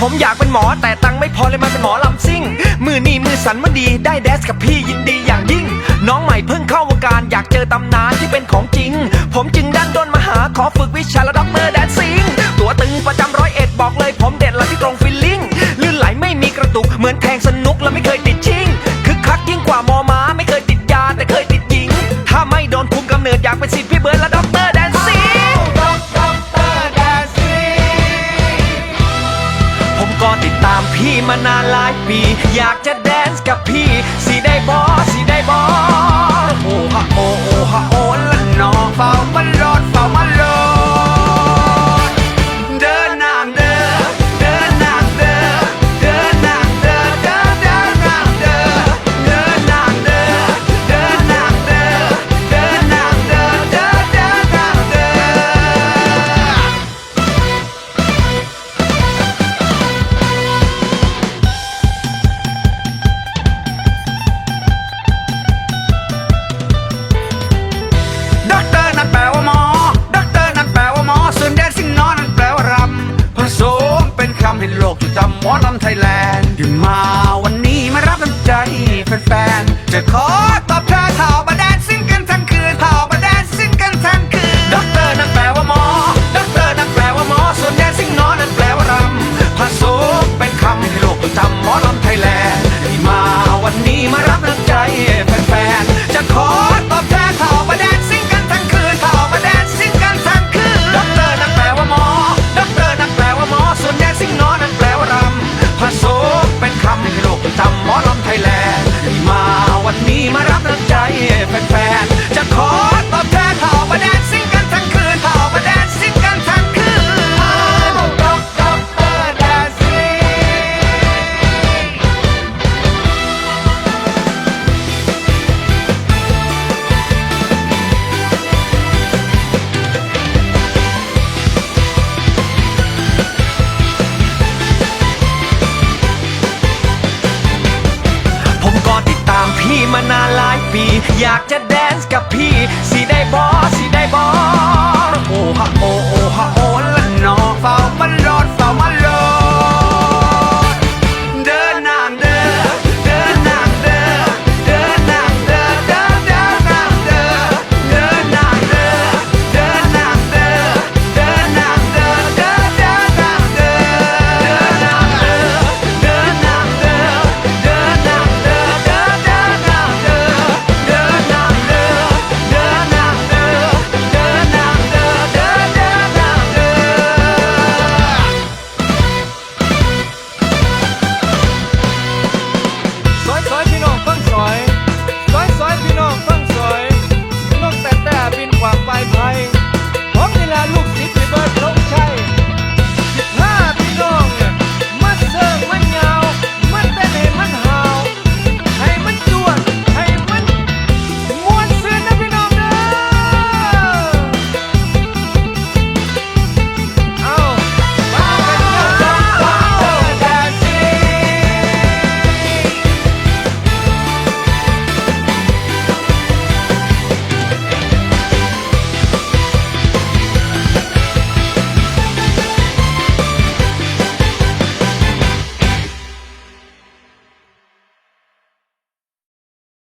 ผมอยากเป็นหมอแต่ตังค์ไม่พอเลยมาเป็นหมอลำซิ่ง มือนี่มือสันมันดีได้แดสกับพี่ยินดีอย่างยิ่ง น้องใหม่เพิ่งเข้าวงการอยากเจอตำนานที่เป็นของจริง ผมจึงดันด้นมาหาขอฝึกวิชาระ มานานหลายปี อยากจะแดนซ์กับพี่สีด จดจำหมอลำไทยแลนด์ที่มาวันนี้มารับน้ำใจแฟนๆจะขอตอบแทนเท่าบาแดนซิ่งกันทั้งคืนเท่าบาแดนซิ่งกันทั้งคืนด็อกเตอร์นั่นแปลว่าหมอด็อกเตอร์นั่นแปลว่าหมอส่วนแดนซิ่งนอนนั่นแปลว่ารำผสมเป็นคำให้โลกจดจำหมอลำไทยแลนด์ ปี อยากจะแดนซ์กับพี่ สิได้บอสิได้บอส